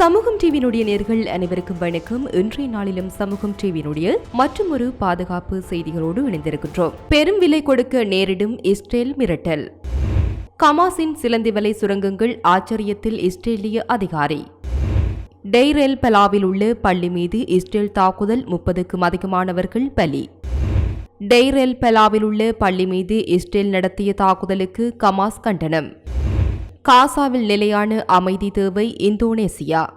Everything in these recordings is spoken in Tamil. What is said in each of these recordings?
சமூகம் டிவியினுடைய நேர்கள் அனைவருக்கும் வணக்கம். இன்றைய நாளிலும் சமூகம் டிவியினுடைய மற்றும் ஒரு பாதுகாப்பு செய்திகளோடு இணைந்திருக்கின்றோம். பெரும் விலை கொடுக்க நேரிடும் இஸ்ரேல் மிரட்டல். கமாஸின் சிலந்தி வலை சுரங்கங்கள் ஆச்சரியத்தில் இஸ்ரேலிய அதிகாரி. டெய்ரெல் பலாவில் உள்ள பள்ளி மீது இஸ்ரேல் தாக்குதல் முப்பதுக்கும் அதிகமானவர்கள் பலி. டெய்ரெல் பலாவில் உள்ள பள்ளி மீது இஸ்ரேல் நடத்திய தாக்குதலுக்கு கமாஸ் கண்டனம். காசாவில் நிலையான அமைதி தேவை இந்தோனேசியா.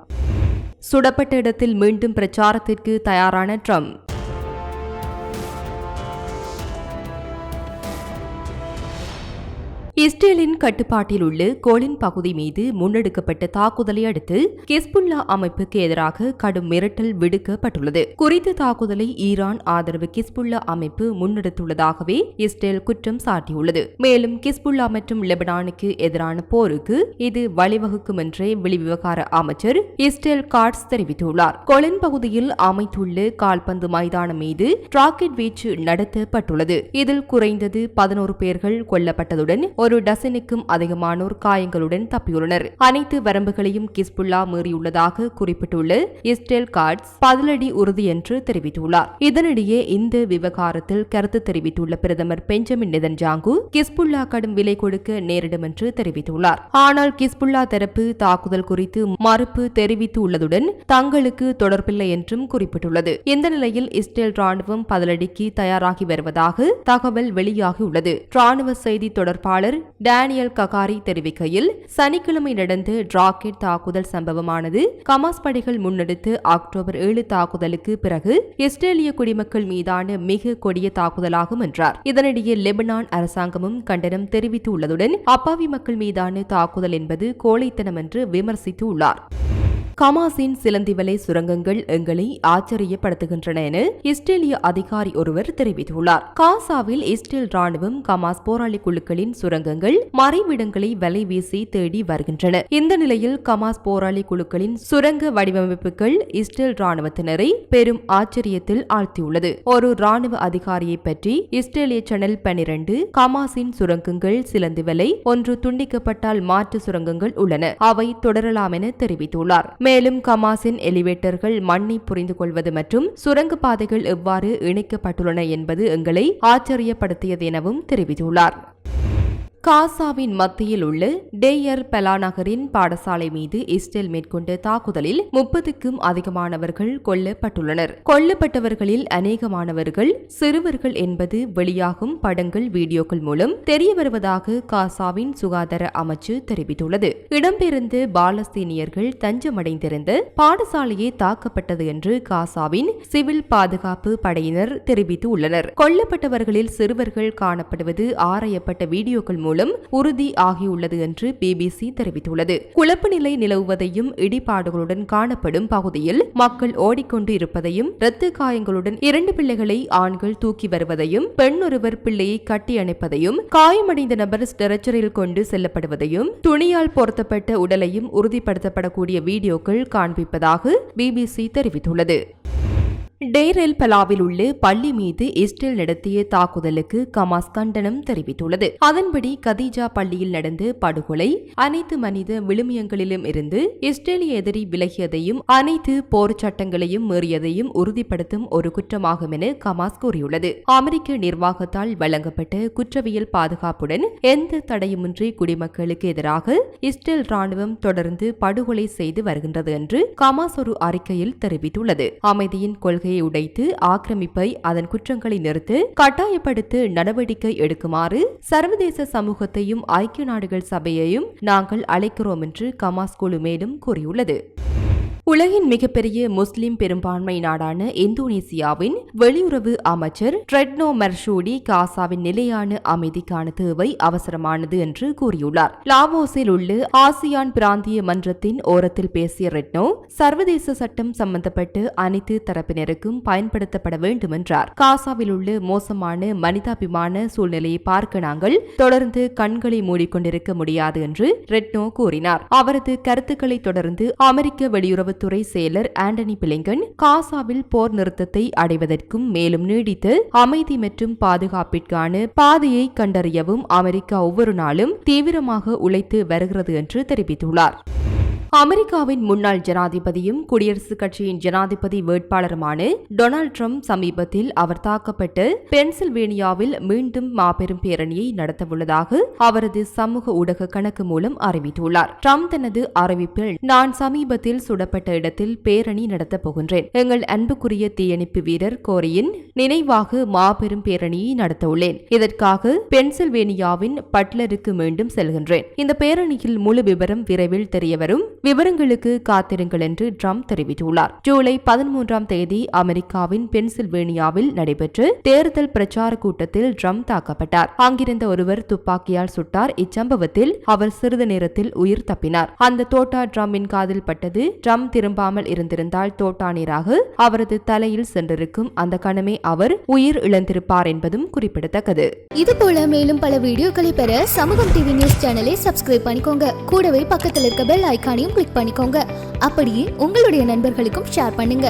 சுடப்பட்ட இடத்தில் மீண்டும் பிரச்சாரத்திற்கு தயாரான ட்ரம்ப். இஸ்ரேலின் கட்டுப்பாட்டில் உள்ள கோலின் பகுதி மீது முன்னெடுக்கப்பட்ட தாக்குதலை அடுத்து கிஸ்புல்லா அமைப்புக்கு எதிராக கடும் மிரட்டல் விடுக்கப்பட்டுள்ளது. குறித்த தாக்குதலை ஈரான் ஆதரவு கிஸ்புல்லா அமைப்பு முன்னெடுத்துள்ளதாகவே இஸ்ரேல் குற்றம் சாட்டியுள்ளது. மேலும் கிஸ்புல்லா மற்றும் லெபனானுக்கு எதிரான போருக்கு இது வழிவகுக்கும் என்றே வெளிவிவகார அமைச்சர் இஸ்ரேல் கார்ட்ஸ் தெரிவித்துள்ளார். கொலின் பகுதியில் அமைத்துள்ள கால்பந்து மைதானம் மீது ராக்கெட் வீச்சு நடத்தப்பட்டுள்ளது. இதில் குறைந்தது பதினோரு பேர்கள் கொல்லப்பட்டதுடன் ஒரு ஒரு டசனுக்கும் அதிகமானோர் காயங்களுடன் தப்பியுள்ளனர். அனைத்து வரம்புகளையும் கிஸ்புல்லா மீறியுள்ளதாக குறிப்பிட்டுள்ள இஸ்டேல் கார்ட்ஸ் பதிலடி உறுதி என்று தெரிவித்துள்ளார். இதனிடையே இந்த விவகாரத்தில் கருத்து தெரிவித்துள்ள பிரதமர் பெஞ்சமின் நெதன்ஜாங்கு கிஸ்புல்லா கடும் விலை கொடுக்க நேரிடும் என்று தெரிவித்துள்ளார். ஆனால் கிஸ்புல்லா தரப்பு தாக்குதல் குறித்து மறுப்பு தெரிவித்துள்ளதுடன் தங்களுக்கு தொடர்பில்லை என்றும் குறிப்பிட்டுள்ளது. இந்த நிலையில் இஸ்ரேல் ராணுவம் பதிலடிக்கு தயாராகி வருவதாக தகவல் வெளியாகியுள்ளது. ராணுவ செய்தி தொடர்பாளர் டேனியல் ககாரி தெரிவிக்கையில் சனிக்கிழமை நடந்த ராக்கெட் தாக்குதல் சம்பவமானது கமாஸ் படைகள் முன்னெடுத்து அக்டோபர் ஏழு தாக்குதலுக்கு பிறகு இஸ்ரேலிய குடிமக்கள் மீதான மிக கொடிய தாக்குதலாகும் என்றார். இதனிடையே லெபனான் அரசாங்கமும் கண்டனம் தெரிவித்துள்ளதுடன் அப்பாவி மக்கள் மீதான தாக்குதல் என்பது கோழைத்தனம் என்று விமர்சித்து ஹமாஸின் சிலந்தி சிலந்திவலை சுரங்கங்கள் எங்களை ஆச்சரியப்படுத்துகின்றன என இஸ்ரேலிய அதிகாரி ஒருவர் தெரிவித்துள்ளார். காசாவில் இஸ்ரேல் ராணுவம் கமாஸ் போராளி குழுக்களின் சுரங்கங்கள் மறைவிடங்களை வலை வீசி தேடி வருகின்றன. இந்த நிலையில் கமாஸ் போராளி குழுக்களின் சுரங்க வடிவமைப்புகள் இஸ்ரேல் ராணுவத்தினரை பெரும் ஆச்சரியத்தில் ஆழ்த்தியுள்ளது. ஒரு ராணுவ அதிகாரியை பற்றி இஸ்ரேலிய சேனல் பனிரண்டு கமாஸின் சுரங்கங்கள் சிலந்திவலை ஒன்று துண்டிக்கப்பட்டால் மாற்று சுரங்கங்கள் உள்ளன. அவை தொடரலாம் என தெரிவித்துள்ளார். மேலும் கமாஸின் எலிவேட்டர்கள் மண்ணை புரிந்து கொள்வது மற்றும் சுரங்க பாதைகள் எவ்வாறு இணைக்கப்பட்டுள்ளன என்பது எங்களை ஆச்சரியப்படுத்தியது எனவும் தெரிவித்துள்ளார். காசாவின் மத்தியில் உள்ள டேயர் பெலா நகரின் பாடசாலை மீது இஸ்ரேல் மேற்கொண்ட தாக்குதலில் முப்பதுக்கும் அதிகமானவர்கள் கொல்லப்பட்டுள்ளனர். கொல்லப்பட்டவர்களில் அநேகமானவர்கள் சிறுவர்கள் என்பது வெளியாகும் படங்கள் வீடியோக்கள் மூலம் தெரிய வருவதாக காசாவின் சுகாதார அமைச்சு தெரிவித்துள்ளது. இடம்பெயர்ந்த பாலஸ்தீனியர்கள் தஞ்சமடைந்திருந்த பாடசாலையே தாக்கப்பட்டது என்று காசாவின் சிவில் பாதுகாப்பு படையினர் தெரிவித்துள்ளனர். கொல்லப்பட்டவர்களில் சிறுவர்கள் காணப்படுவது ஆராயப்பட்ட வீடியோக்கள் மூலம் மூலம் உறுதி ஆகியுள்ளது என்று பிபிசி தெரிவித்துள்ளது. குழப்ப நிலை நிலவுவதையும் இடிபாடுகளுடன் காணப்படும் பகுதியில் மக்கள் ஓடிக்கொண்டு இருப்பதையும் இரத்த காயங்களுடன் இரண்டு பிள்ளைகளை ஆண்கள் தூக்கி வருவதையும் பெண் ஒருவர் பிள்ளையை கட்டி அணைப்பதையும் காயமடைந்த நபர் ஸ்டெரச்சரில் கொண்டு செல்லப்படுவதையும் துணியால் பொருத்தப்பட்ட உடலையும் உறுதிப்படுத்தப்படக்கூடிய வீடியோக்கள் காண்பிப்பதாக பிபிசி தெரிவித்துள்ளது. டேரெல் பலாவில் உள்ள பள்ளி மீது இஸ்ரேல் நடத்திய தாக்குதலுக்கு கமாஸ் கண்டனம் தெரிவித்துள்ளது. அதன்படி கதீஜா பள்ளியில் நடந்த படுகொலை அனைத்து மனித விழுமியங்களிலும் இருந்து இஸ்ரேலிய எதிரி விலகியதையும் அனைத்து போர் சட்டங்களையும் மீறியதையும் உறுதிப்படுத்தும் ஒரு குற்றமாகும் என கமாஸ் கூறியுள்ளது. அமெரிக்க நிர்வாகத்தால் வழங்கப்பட்ட குற்றவியல் பாதுகாப்புடன் எந்த தடையுமின்றி குடிமக்களுக்கு எதிராக இஸ்ரேல் ராணுவம் தொடர்ந்து படுகொலை செய்து வருகின்றது என்று கமாஸ் ஒரு அறிக்கையில் தெரிவித்துள்ளது. அமைதியின் கொள்கை கொள்கையை உடைத்து ஆக்கிரமிப்பை அதன் குற்றங்களை நிறுத்து கட்டாயப்படுத்த நடவடிக்கை எடுக்குமாறு சர்வதேச சமூகத்தையும் ஐக்கிய நாடுகள் சபையையும் நாங்கள் அழைக்கிறோம் என்று கமாஸ் குழு மேலும் கூறியுள்ளது. உலகின் மிகப்பெரிய முஸ்லிம் பெரும்பான்மை நாடான இந்தோனேசியாவின் வெளியுறவு அமைச்சர் ட்ரெட்னோ மர்ஷூடி காசாவின் நிலையான அமைதிக்கான தேவை அவசரமானது என்று கூறியுள்ளார். லாவோஸில் உள்ள ஆசியான் பிராந்திய மன்றத்தின் ஓரத்தில் பேசிய ரெட்னோ சர்வதேச சட்டம் சம்பந்தப்பட்டு அனைத்து தரப்பினருக்கும் பயன்படுத்தப்பட வேண்டும் என்றார் காசாவில் உள்ள மோசமான மனிதாபிமான சூழ்நிலையை பார்க்க நாங்கள் தொடர்ந்து கண்களை மூடிக்கொண்டிருக்க முடியாது என்று ரெட்னோ கூறினார். அவரது கருத்துக்களை தொடர்ந்து அமெரிக்க வெளியுறவு வெளியுறவுத்துறை செயலர் ஆண்டனி பிளிங்கன் காசாவில் போர் நிறுத்தத்தை அடைவதற்கும் மேலும் நீடித்து அமைதி மற்றும் பாதுகாப்பிற்கான பாதையை கண்டறியவும் அமெரிக்கா ஒவ்வொரு நாளும் தீவிரமாக உழைத்து வருகிறது என்று தெரிவித்துள்ளார். அமெரிக்காவின் முன்னாள் ஜனாதிபதியும் குடியரசுக் கட்சியின் ஜனாதிபதி வேட்பாளருமான டொனால்ட் ட்ரம்ப் சமீபத்தில் அவர் தாக்கப்பட்டு பென்சில்வேனியாவில் மீண்டும் மாபெரும் பேரணியை நடத்தவுள்ளதாக அவரது சமூக ஊடக கணக்கு மூலம் அறிவித்துள்ளார். ட்ரம்ப் தனது அறிவிப்பில் நான் சமீபத்தில் சுடப்பட்ட இடத்தில் பேரணி நடத்தப் போகின்றேன். எங்கள் அன்புக்குரிய தீயணைப்பு வீரர் கோரியின் நினைவாக மாபெரும் பேரணியை நடத்தவுள்ளேன். இதற்காக பென்சில்வேனியாவின் பட்லருக்கு மீண்டும் செல்கின்றேன். இந்த பேரணியில் முழு விவரம் விரைவில் தெரியவரும். விவரங்களுக்கு காத்திருங்கள் என்று ட்ரம்ப் தெரிவித்துள்ளார். ஜூலை பதிமூன்றாம் தேதி அமெரிக்காவின் பென்சில்வேனியாவில் நடைபெற்ற தேர்தல் பிரச்சார கூட்டத்தில் ட்ரம்ப் தாக்கப்பட்டார். அங்கிருந்த ஒருவர் துப்பாக்கியால் சுட்டார். இச்சம்பவத்தில் அவர் சிறிது நேரத்தில் உயிர் தப்பினார். அந்த தோட்டா ட்ரம்பின் காதில் பட்டது. ட்ரம்ப் திரும்பாமல் இருந்திருந்தால் தோட்டா நீராக அவரது தலையில் சென்றிருக்கும் அந்த கணமே அவர் உயிர் இழந்திருப்பார் என்பதும் குறிப்பிடத்தக்கது. இது போல மேலும் பல வீடியோக்களை பெற சமூகம் டிவி நியூஸ் சேனலை சப்ஸ்கிரைப் பண்ணிக்கோங்க. கூடவே பக்கத்தில் இருக்க பெல் ஐக்கானையும் கிளிக் பண்ணிக்கோங்க. அப்படியே உங்களுடைய நண்பர்களுக்கும் ஷேர் பண்ணுங்க.